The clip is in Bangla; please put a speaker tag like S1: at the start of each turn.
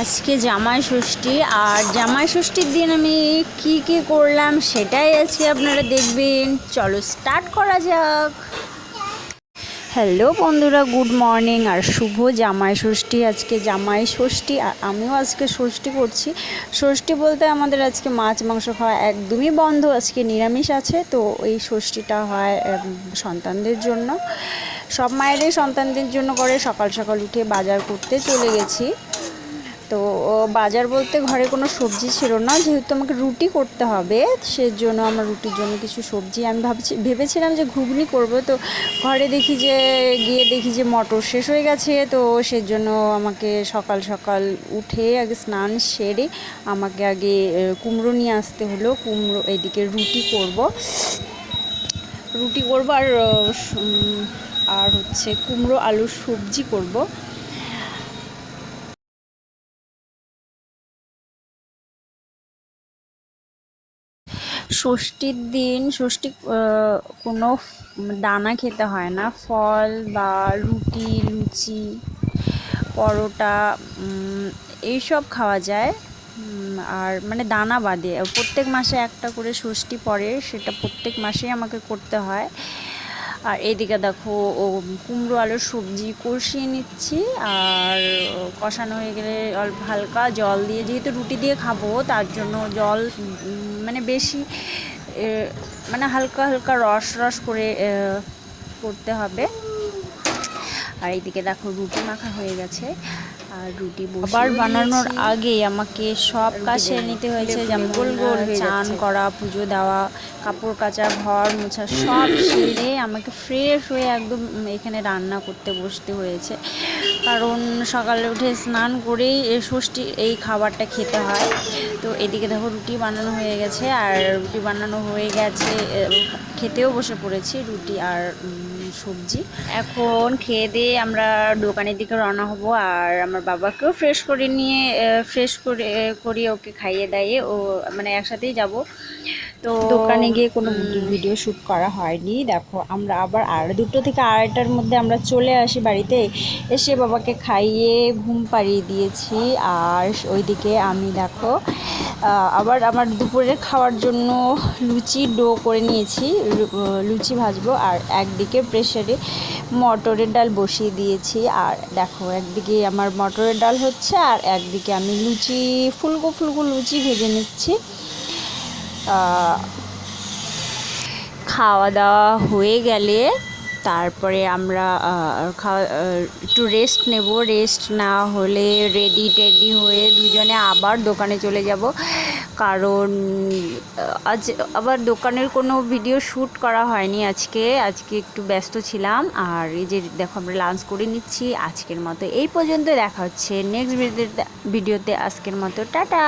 S1: আজকে জামাই ষষ্ঠী, আর জামাই ষষ্ঠীর দিন আমি কি কি করলাম সেটাই আজকে আপনারা দেখবেন। চলো স্টার্ট করা যাক। হ্যালো বন্ধুরা গুড মর্নিং আর শুভ জামাই ষষ্ঠী। আজকে জামাই ষষ্ঠী, আর আমিও আজকে ষষ্ঠী করছি। ষষ্ঠী বলতে আমাদের আজকে মাছ, মাংস খাওয়া একদমই বন্ধ, আজকে নিরামিষ আছে, তো এই ষষ্ঠীটা হয় সন্তানদের জন্য। সব মায়েরাই সন্তানদের জন্য করে, সকাল সকাল উঠে বাজার করতে চলে গেছি। তো বাজার বলতে ঘরে কোনো সবজি ছিল না। যেহেতু আমাকে রুটি করতে হবে, সেজন্য আমার রুটির জন্য কিছু সবজি। আমি ভাবছি, ভেবেছিলাম যে ঘুগনি করব। তো ঘরে দেখি যে, গিয়ে দেখি যে মটর শেষ হয়ে গেছে। তো সেজন্য আমাকে সকাল সকাল উঠে আগে স্নান সেরে আমাকে আগে কুমড়ো নিয়ে আসতে হলো। কুমড়ো এদিকে রুটি করব। রুটি করব আর আর হচ্ছে কুমড়ো আলুর সবজি করব। ষষ্ঠীর দিন, ষষ্ঠী কোনো দানা খেতে হয় না। ফল বা রুটি, লুচি, পরোটা এইসব খাওয়া যায়। আর মানে দানা বাদে। প্রত্যেক মাসে একটা করে ষষ্ঠী পরে সেটা প্রত্যেক মাসেই আমাকে করতে হয়। আর এইদিকে দেখো, ও কুমড়ো আলুর সবজি কষিয়ে নিচ্ছি। আর কষানো হয়ে গেলে অল্প হালকা জল দিয়ে, যেহেতু রুটি দিয়ে খাব, তার জন্য জল মানে বেশি মানে হালকা হালকা রস রস করে করতে হবে। আর এইদিকে দেখো, রুটি মাখা হয়ে গেছে। আর রুটি আবার বানানোর আগে আমাকে সব কাজ সেরে নিতে হয়েছে যেমন গোল গোল চান করা পুজো দেওয়া কাপড় কাচা ঘর মোছা সব সেরে আমাকে ফ্রেশ হয়ে একদম এখানে রান্না করতে বসতে হয়েছে। কারণ সকালে উঠে স্নান করেই এ ষষ্ঠীর এই খাবারটা খেতে হয়। তো এদিকে দেখো রুটি বানানো হয়ে গেছে আর রুটি বানানো হয়ে গেছে খেতেও বসে পড়েছি রুটি আর সবজি। এখন খেয়ে দিয়ে আমরা দোকানের দিকে রওনা হব আর আমার বাবাকেও ফ্রেশ করে নিয়ে ফ্রেশ করে করিয়ে ওকে খাইয়ে দাইয়ে ও মানে একসাথেই যাব। তো দোকানে গিয়ে কোনো ভিডিও শ্যুট করা হয়নি। দেখো, আমরা আবার আর দুটো থেকে আড়াইটার মধ্যে আমরা চলে আসি বাড়িতে। এসে বাবাকে খাইয়ে ঘুম পাড়িয়ে দিয়েছি। আর ওইদিকে আমি দেখো আবার আমার দুপুরের খাওয়ার জন্য লুচি ডো করে নিয়েছি। লুচি ভাজবো। আর একদিকে প্রেশারে মটরের ডাল বসিয়ে দিয়েছি। আর দেখো, একদিকে আমার মটরের ডাল হচ্ছে আর একদিকে আমি লুচি, ফুলকো ফুলকো লুচি ভেজে নিচ্ছি। খাওয়া দাওয়া হয়ে গেলে তারপরে আমরা খাওয়া একটু রেস্ট নেব। রেস্ট না হলে রেডি টেডি হয়ে দুজনে আবার দোকানে চলে যাব। কারণ আজ আবার দোকানের কোনো ভিডিও শ্যুট করা হয়নি আজকে। আজকে একটু ব্যস্ত ছিলাম। আর এই যে দেখো আমরা লাঞ্চ করে নিচ্ছি। আজকের মতো এই পর্যন্ত দেখা হচ্ছে। নেক্সট ভিডিওতে আজকের মতো। টাটা!